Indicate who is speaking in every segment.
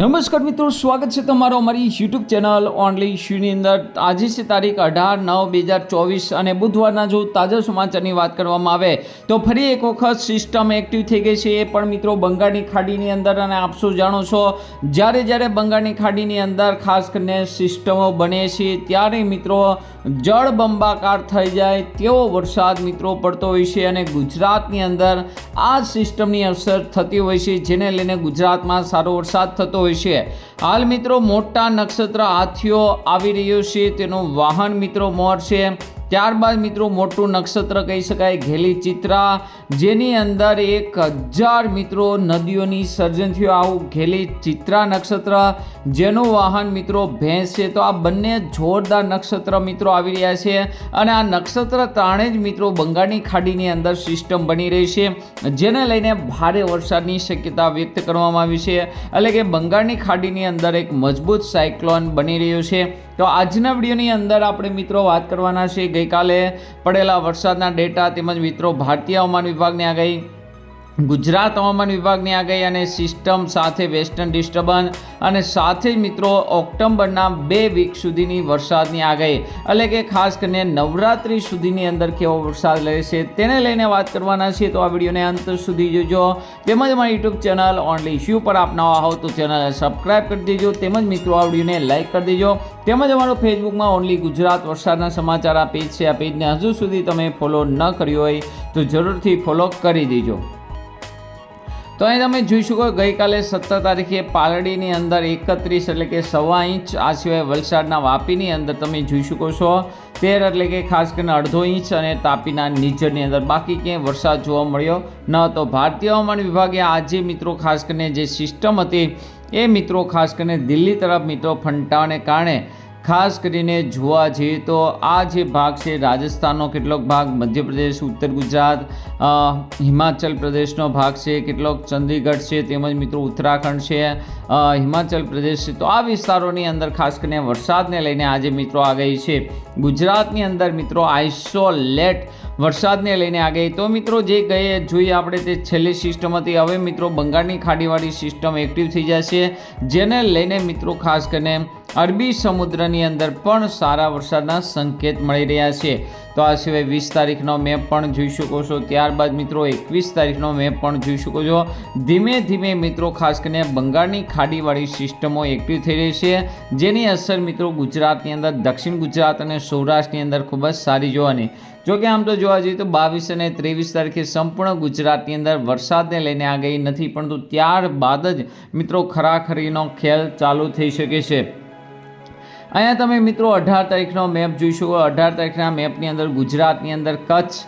Speaker 1: નમસ્કાર મિત્રો, સ્વાગત છે તમારો અમારી યુટ્યુબ ચેનલ ઓનલી શ્યુની અંદર. આજે છે તારીખ અઢાર નવ બે હજાર ચોવીસ અને બુધવારના જો તાજા સમાચારની વાત કરવામાં આવે, તો ફરી એક વખત સિસ્ટમ એક્ટિવ થઈ ગઈ છે. એ પણ મિત્રો બંગાળની ખાડીની અંદર અને આપ સૌ જાણો છો? જ્યારે જ્યારે બંગાળની ખાડીની અંદર ખાસ કરીને સિસ્ટમો બને છે, ત્યારે મિત્રો જળબંબાકાર થઈ જાય તેવો વરસાદ મિત્રો પડતો હોય છે અને ગુજરાતની અંદર આ સિસ્ટમની અસર થતી હોય છે, જેને લઈને ગુજરાતમાં સારો વરસાદ થતો હોય છે. હાલ મિત્રો મોટા નક્ષત્ર હાથીઓ આવી રહ્યો છે, તેનું વાહન મિત્રો મોર છે. ત્યારબાદ મિત્રો મોટું નક્ષત્ર કહી શકાય, ઘેલી ચિત્રા, જેની અંદર એક હજાર મિત્રો નદીઓની સર્જન થયું. આવું ઘેલી ચિત્રા નક્ષત્ર, જેનું વાહન મિત્રો ભેંસ છે. તો આ બંને જોરદાર નક્ષત્ર મિત્રો આવી રહ્યા છે અને આ નક્ષત્ર ત્રણે જ મિત્રો બંગાળની ખાડીની અંદર સિસ્ટમ બની રહી છે, જેને લઈને ભારે વરસાદની શક્યતા વ્યક્ત કરવામાં આવી છે. એટલે કે બંગાળની ખાડીની અંદર એક મજબૂત સાયક્લોન બની રહ્યું છે. તો આજના વિડીયોની અંદર આપણે મિત્રો વાત કરવાના છે. ગઈકાલે પડેલા વરસાદના ડેટા તેમજ મિત્રો ભારતીય હવામાન વિભાગની આગાહી ગુજરાત હવામાન વિભાગની આગાહી અને સિસ્ટમ સાથે વેસ્ટર્ન ડિસ્ટર્બન્સ અને સાથે જ મિત્રો ઓક્ટોબરના બે વીક સુધીની વરસાદની આગાહી. એટલે કે ખાસ કરીને નવરાત્રિ સુધીની અંદર કેવો વરસાદ રહેશે તેને લઈને વાત કરવાના છીએ. તો આ વિડીયોને અંત સુધી જોજો. તેમજ અમારી યુટ્યુબ ચેનલ ઓનલી ઇશ્યુ પર આપ નવા હો તો ચેનલને સબસ્ક્રાઈબ કરી દેજો. તેમજ મિત્રો આ વિડીયોને લાઇક કરી દેજો. તેમજ અમારો ફેસબુકમાં ઓનલી ગુજરાત વરસાદના સમાચાર આ પેજ છે. આ પેજને હજુ સુધી તમે ફોલો ન કર્યો હોય તો જરૂરથી ફોલો કરી દેજો. તો અહીં તમે જોઈ શકો ગઈકાલે સત્તર તારીખે પાલડીની અંદર એકત્રીસ એટલે કે સવા ઇંચ, આ સિવાય વલસાડના વાપીની અંદર તમે જોઈ શકો છો. તેર એટલે કે ખાસ કરીને અડધો ઇંચ અને તાપીના નીચરની અંદર. બાકી ક્યાંય વરસાદ જોવા મળ્યો ન હતો. ભારતીય હવામાન વિભાગે આજે મિત્રો ખાસ કરીને જે સિસ્ટમ હતી, એ મિત્રો ખાસ કરીને દિલ્હી તરફ મિત્રો ફંટાવાને કારણે ખાસ કરીને જોવા જઈએ તો આ જે ભાગ છે, રાજસ્થાનનો કેટલોક ભાગ, મધ્યપ્રદેશ, ઉત્તર ગુજરાત હિમાચલ પ્રદેશનો ભાગ છે, કેટલોક ચંદીગઢ છે, તેમજ મિત્રો ઉત્તરાખંડ છે હિમાચલ પ્રદેશ છે. તો આ વિસ્તારોની અંદર ખાસ કરીને વરસાદને લઈને આજે મિત્રો આગાહી છે. ગુજરાતની અંદર મિત્રો આઇસોલેટ વરસાદને લઈને આગાહી તો મિત્રો જે ગયે જોઈએ આપણે તે છેલ્લી સિસ્ટમ હતી. હવે મિત્રો બંગાળની ખાડીવાળી સિસ્ટમ એક્ટિવ થઈ જશે, જેને લઈને મિત્રો ખાસ કરીને અરબી સમુદ્રની અંદર પણ સારા વરસાદના સંકેત મળી રહ્યા છે. તો આ સિવાય વીસ તારીખનો મેપ પણ જોઈ શકો છો. ત્યારબાદ મિત્રો એકવીસ તારીખનો મેપ પણ જોઈ શકો છો. ધીમે ધીમે મિત્રો ખાસ કરીને બંગાળની ખાડીવાળી સિસ્ટમો એક્ટિવ થઈ રહી છે, જેની અસર મિત્રો ગુજરાતની અંદર, દક્ષિણ ગુજરાત અને સૌરાષ્ટ્રની અંદર ખૂબ જ સારી જોવાની. જો કે આમ તો જોવા જઈએ તો બાવીસ અને ત્રેવીસ તારીખે સંપૂર્ણ ગુજરાતની અંદર વરસાદને લઈને આગાહી નથી, પરંતુ ત્યારબાદ જ મિત્રો ખરાખરીનો ખેલ ચાલુ થઈ શકે છે. અહીંયા તમે મિત્રો અઢાર તારીખનો મેપ જોઈ શકો અઢાર તારીખના મેપની અંદર ગુજરાતની અંદર કચ્છ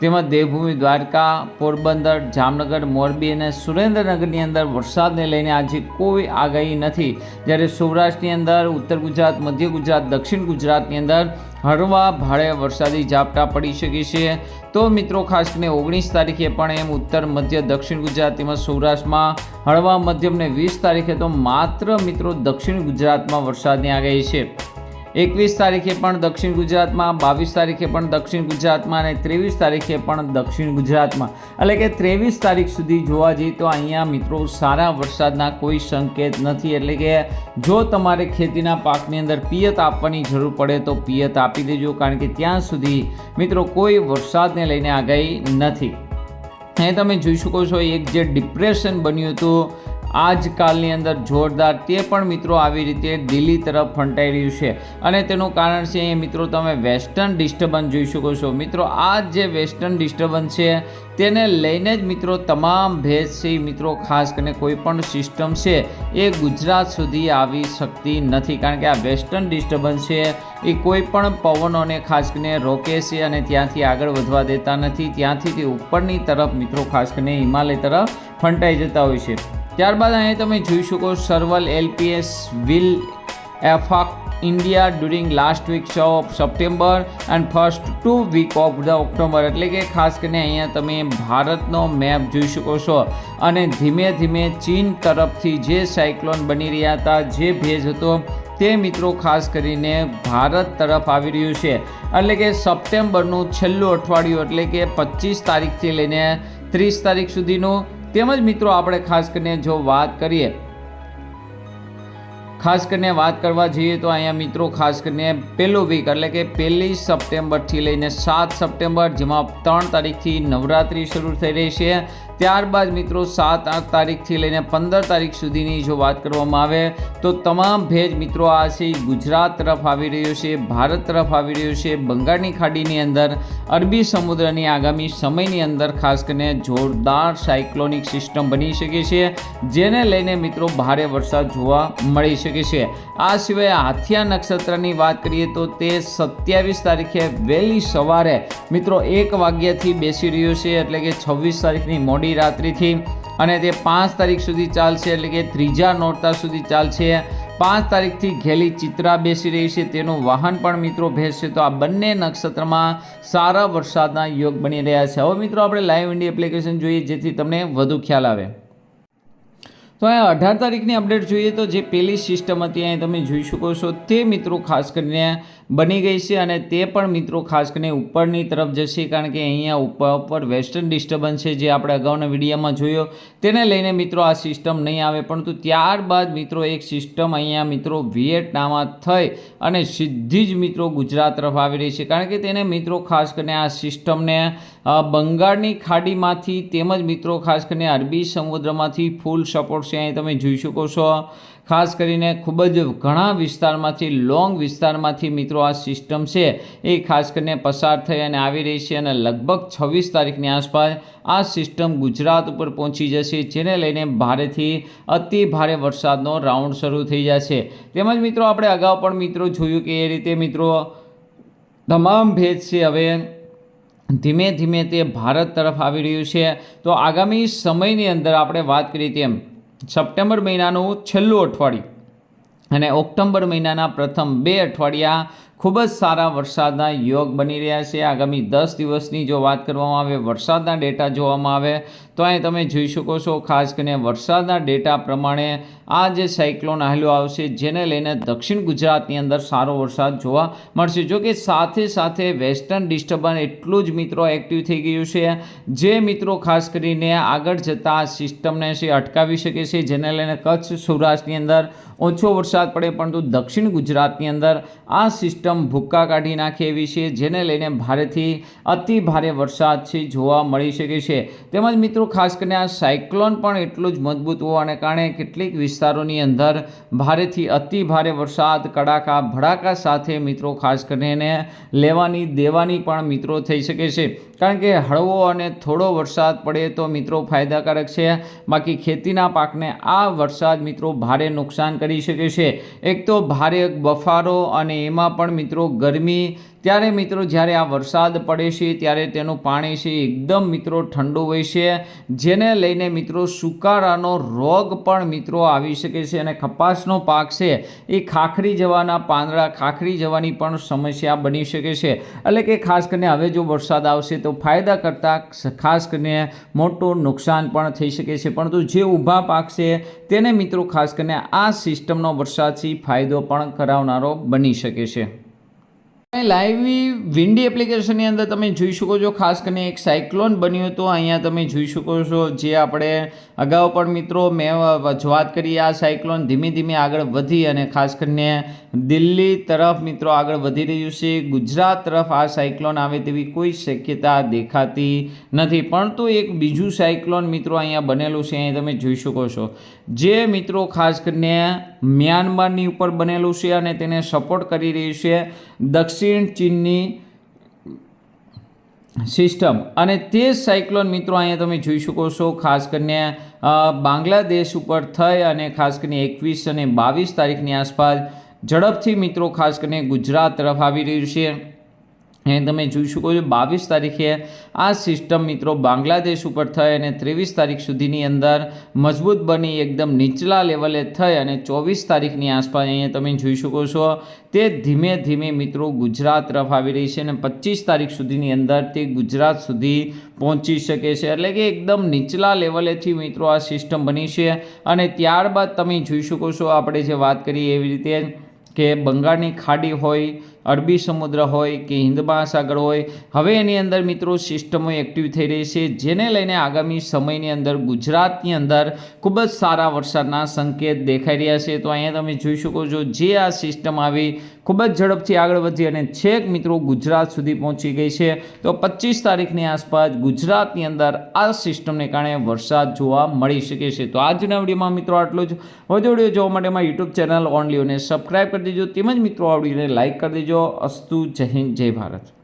Speaker 1: તેમજ દેવભૂમિ, દ્વારકા, પોરબંદર, જામનગર, મોરબી અને સુરેન્દ્રનગરની અંદર વરસાદને લઈને આજે કોઈ આગાહી નથી. જ્યારે સૌરાષ્ટ્રની અંદર, ઉત્તર ગુજરાત, મધ્ય ગુજરાત, દક્ષિણ ગુજરાતની અંદર હળવા ભારે વરસાદી ઝાપટા પડી શકે છે. તો મિત્રો, ખાસ કરીને ઓગણીસ તારીખે પણ એમ ઉત્તર, મધ્ય, દક્ષિણ ગુજરાત તેમજ સૌરાષ્ટ્રમાં હળવા મધ્યમ ને વીસ તારીખે તો માત્ર મિત્રો દક્ષિણ ગુજરાતમાં વરસાદની આગાહી છે. એકવીસ તારીખે પણ દક્ષિણ ગુજરાતમાં, બાવીસ તારીખે પણ દક્ષિણ ગુજરાતમાં અને ત્રેવીસ તારીખે પણ દક્ષિણ ગુજરાતમાં. એટલે કે ત્રેવીસ તારીખ સુધી જોવા જઈએ તો અહીંયા મિત્રો સારા વરસાદના કોઈ સંકેત નથી. એટલે કે જો તમારે ખેતીના પાકની અંદર પિયત આપવાની જરૂર પડે તો પિયત આપી દેજો, કારણ કે ત્યાં સુધી મિત્રો કોઈ વરસાદને લઈને આગાહી નથી. અહીં તમે જોઈ શકો છો એક જે ડિપ્રેશન બન્યું હતું આજકાલની અંદર જોરદાર તે પણ મિત્રો આવી રીતે દિલ્હી તરફ ફંટાઈ રહ્યું છે. અને તેનું કારણ છે એ મિત્રો તમે વેસ્ટર્ન ડિસ્ટર્બન્સ જોઈ શકો છો. મિત્રો, આ જે વેસ્ટર્ન ડિસ્ટર્બન્સ છે, તેને લઈને જ મિત્રો તમામ ભેજ છે મિત્રો, ખાસ કરીને કોઈ પણ સિસ્ટમ છે, એ ગુજરાત સુધી આવી શકતી નથી. કારણ કે આ વેસ્ટર્ન ડિસ્ટર્બન્સ છે, એ કોઈ પણ પવનોને, ખાસ કરીને રોકે છે અને ત્યાંથી આગળ વધવા દેતા નથી. ત્યાંથી તે ઉપરની તરફ મિત્રો, ખાસ કરીને હિમાલય તરફ ફંટાઈ જતા હોય છે. ત્યારબાદ અહીં તમે જોઈ શકો several LPs will affect India during last week of September and first two week of the October. એટલે કે ખાસ કરીને અહીંયા તમે ભારતનો મેપ જોઈ શકો છો. અને ધીમે ધીમે ચીન તરફથી જે સાયક્લોન બની રહ્યા હતા, જે ભેજ હતો, તે મિત્રો ખાસ કરીને ભારત તરફ આવી રહ્યું છે. એટલે કે સપ્ટેમ્બરનું છેલ્લું અઠવાડિયું, એટલે કે પચીસ તારીખથી લઈને ત્રીસ તારીખ સુધીનું તેમજ મિત્રો આપણે ખાસ કરીને જો વાત કરીએ, ખાસ કરીને વાત કરવા જઈએ તો અહીંયા મિત્રો ખાસ કરીને પહેલો વીક એટલે કે પહેલી સપ્ટેમ્બરથી લઈને સાત સપ્ટેમ્બર, જેમાં ત્રણ તારીખથી નવરાત્રિ શરૂ થઈ રહી છે. ત્યારબાદ મિત્રો સાત, આઠ તારીખથી લઈને પંદર તારીખ સુધીની જો વાત કરવામાં આવે તો તમામ ભેજ મિત્રો આ છે ગુજરાત તરફ આવી રહ્યો છે, ભારત તરફ આવી રહ્યો છે, બંગાળની ખાડીની અંદર, અરબી સમુદ્રની આગામી સમયની અંદર ખાસ કરીને જોરદાર સાયક્લોનિક સિસ્ટમ બની શકે છે, જેને લઈને મિત્રો ભારે વરસાદ જોવા મળી શકે છે. આ સિવાય હાથિયા નક્ષત્રની વાત કરીએ તો તે સત્યાવીસ તારીખે વહેલી સવારે મિત્રો એક વાગ્યાથી બેસી રહ્યો છે, એટલે કે છવ્વીસ તારીખની મોડી રાત્રિથી અને તે પાંચ તારીખ સુધી ચાલશે એટલે કે ત્રીજા નોરતા સુધી ચાલશે. પાંચ તારીખથી ઘેલી ચિત્રા બેસી રહી છે, તેનું વાહન પણ મિત્રો ભેજશે તો આ બંને નક્ષત્રમાં સારા વરસાદના યોગ બની રહ્યા છે. હવે મિત્રો, આપણે લાઈવ ઇન્ડિયા એપ્લિકેશન જોઈએ, જેથી તમને વધુ ખ્યાલ આવે. તો અહીંયા અઢાર તારીખની અપડેટ જોઈએ તો જે પેલી સિસ્ટમ હતી, અહીં તમે જોઈ શકો છો, તે મિત્રો ખાસ કરીને બની ગઈ છે અને તે પણ મિત્રો ખાસ કરીને ઉપરની તરફ જશે કારણ કે અહીંયા ઉપર ઉપર વેસ્ટર્ન ડિસ્ટર્બન્સ છે જે આપણે અગાઉના વિડીયામાં જોયો. તેને લઈને મિત્રો આ સિસ્ટમ નહીં આવે, પરંતુ ત્યારબાદ મિત્રો એક સિસ્ટમ અહીંયા મિત્રો વિયેટનામાં થઈ અને સીધી જ મિત્રો ગુજરાત તરફ આવી રહી છે. કારણ કે તેને મિત્રો ખાસ કરીને આ સિસ્ટમને બંગાળની ખાડીમાંથી તેમજ મિત્રો, ખાસ કરીને અરબી સમુદ્રમાંથી ફૂલ સપોર્ટ છે, અહીં તમે જોઈ શકો છો. ખાસ કરીને ખૂબ જ ઘણા વિસ્તારમાંથી, લોંગ વિસ્તારમાંથી મિત્રો આ સિસ્ટમ છે, એ ખાસ કરીને પસાર થઈ અને આવી રહી છે અને લગભગ છવ્વીસ તારીખની આસપાસ આ સિસ્ટમ ગુજરાત ઉપર પહોંચી જશે, જેને લઈને ભારેથી અતિ ભારે વરસાદનો રાઉન્ડ શરૂ થઈ જશે. તેમજ મિત્રો, આપણે અગાઉ પણ મિત્રો જોયું કે એ રીતે મિત્રો તમામ ભેજ છે, હવે ધીમે ધીમે તે ભારત તરફ આવી રહ્યું છે. તો આગામી સમયની અંદર આપણે વાત કરીએ તેમ, સપ્ટેમ્બર મહિનાનું છેલ્લું અઠવાડિયું અને ઓક્ટોબર મહિનાના પ્રથમ બે અઠવાડિયા ખૂબ જ સારા વરસાદના યોગ બની રહ્યા છે. આગામી દસ દિવસની જો વાત કરવામાં આવે, વરસાદના ડેટા જોવામાં આવે, તો અહીં તમે જોઈ શકો છો, ખાસ કરીને વરસાદના ડેટા પ્રમાણે આ જે સાયક્લોન હાલ્યો આવશે, જેને લઈને દક્ષિણ ગુજરાતની અંદર સારો વરસાદ જોવા મળશે. જો કે સાથે સાથે વેસ્ટર્ન ડિસ્ટર્બન્સ એટલું જ મિત્રો એક્ટિવ થઈ ગયું છે, જે મિત્રો ખાસ કરીને આગળ જતા સિસ્ટમને છે, અટકાવી શકે છે, જેને લઈને કચ્છ સૌરાષ્ટ્રની અંદર ઓછો વરસાદ પડે, પરંતુ દક્ષિણ ગુજરાતની અંદર આ સિસ્ટમ ભૂક્કા કાઢી નાખે એવી છે, જેને લઈને ભારેથી અતિ ભારે વરસાદ છે, જોવા મળી શકે છે. તેમજ મિત્રો, ખાસ કરીને આ સાયક્લોન પણ એટલું જ મજબૂત હોવાને કારણે કેટલીક વિસ્તારોની અંદર ભારેથી અતિ ભારે વરસાદ, કડાકા, ભડાકા સાથે મિત્રો, ખાસ કરીને લેવાની, દેવાની પણ મિત્રો થઈ શકે છે. કારણ કે હળવો અને થોડો વરસાદ પડે તો મિત્રો ફાયદાકારક છે. બાકી ખેતીના પાકને આ વરસાદ મિત્રો ભારે નુકસાન કરી શકે છે. એક તો ભારે બફારો અને એમાં પણ મિત્રો, ગરમી, ત્યારે મિત્રો જ્યારે આ વરસાદ પડે છે, ત્યારે તેનું પાણી છે એકદમ મિત્રો ઠંડુ હોય છે. જેને લઈને મિત્રો સુકારાનો રોગ પણ મિત્રો આવી શકે છે અને કપાસનો પાક છે એ ખાખરી જવાના પાંદડા, ખાખરી જવાની પણ સમસ્યા બની શકે છે. એટલે કે ખાસ કરીને હવે જો વરસાદ આવશે તો ફાયદા કરતાં ખાસ કરીને મોટું નુકસાન પણ થઈ શકે છે. પરંતુ જે ઊભા પાક છે તેને મિત્રો ખાસ કરીને આ સિસ્ટમનો વરસાદથી ફાયદો પણ કરાવનારો બની શકે છે. લાઈવ વિન્ડી એપ્લિકેશનની અંદર તમે જોઈ શકો છો, ખાસ કરીને એક સાયક્લોન બન્યું હતું, અહીંયા તમે જોઈ શકો છો જે આપણે અગાઉ પણ મિત્રો મેં વાત કરી આ સાયક્લોન ધીમે ધીમે આગળ વધી અને ખાસ કરીને દિલ્હી તરફ મિત્રો આગળ વધી રહ્યું છે, ગુજરાત તરફ આ સાયક્લોન આવે તેવી કોઈ શક્યતા દેખાતી નથી. પરંતુ એક બીજું સાયક્લોન મિત્રો અહીંયા બનેલું છે, અહીં તમે જોઈ શકો છો. જે મિત્રો ખાસ કરીને મ્યાનમારની ઉપર બનેલું છે અને તેને સપોર્ટ કરી રહ્યું છે દક્ષિણ ચીનની સિસ્ટમ અને તે સાયક્લોન મિત્રો અહીંયા તમે જોઈ શકો છો, ખાસ કરીને બાંગ્લાદેશ ઉપર થઈ અને ખાસ કરીને એકવીસ અને બાવીસ તારીખની આસપાસ ઝડપથી મિત્રો ખાસ કરીને ગુજરાત તરફ આવી રહ્યું છે. એ તમે જોઈ શકો છો બાવીસ તારીખે આ સિસ્ટમ મિત્રો બાંગ્લાદેશ ઉપર થઈ અને ત્રેવીસ તારીખ સુધીની અંદર મજબૂત બની, એકદમ નીચલા લેવલે થઈ અને ચોવીસ તારીખની આસપાસ અહીંયા તમે જોઈ શકો છો તે ધીમે ધીમે મિત્રો ગુજરાત તરફ આવી રહી છે અને પચીસ તારીખ સુધીની અંદર તે ગુજરાત સુધી પહોંચી શકે છે. એટલે કે એકદમ નીચલા લેવલેથી મિત્રો આ સિસ્ટમ બની છે અને ત્યારબાદ તમે જોઈ શકો છો આપણે જે વાત કરીએ એવી રીતે કે બંગાળની ખાડી હોય અરબી સમુદ્ર હોય કે હિન્દ મહાસાગર હોય, હવે એની અંદર મિત્રો સિસ્ટમો એક્ટિવ થઈ રહી છે, જેને લઈને આગામી સમયની અંદર ગુજરાતની અંદર ખૂબ જ સારા વરસાદના સંકેત દેખાઈ રહ્યા છે. તો અહીંયા તમે જોઈ શકો છો જે આ સિસ્ટમ આવી ખૂબ જ ઝડપથી આગળ વધી અને છેક મિત્રો ગુજરાત સુધી પહોંચી ગઈ છે. તો પચીસ તારીખની આસપાસ ગુજરાતની અંદર આ સિસ્ટમને કારણે વરસાદ જોવા મળી શકે છે. તો આજના વિડીયોમાં મિત્રો આટલું જ. વધુ વીડિયો જોવા માટે મારી યુટ્યુબ ચેનલ ઓનલીઓને સબસ્ક્રાઈબ કરી દેજો. તેમજ મિત્રો આવડીને લાઇક કરી દેજો. અસ્તુ જય હિન્દ જય ભારત.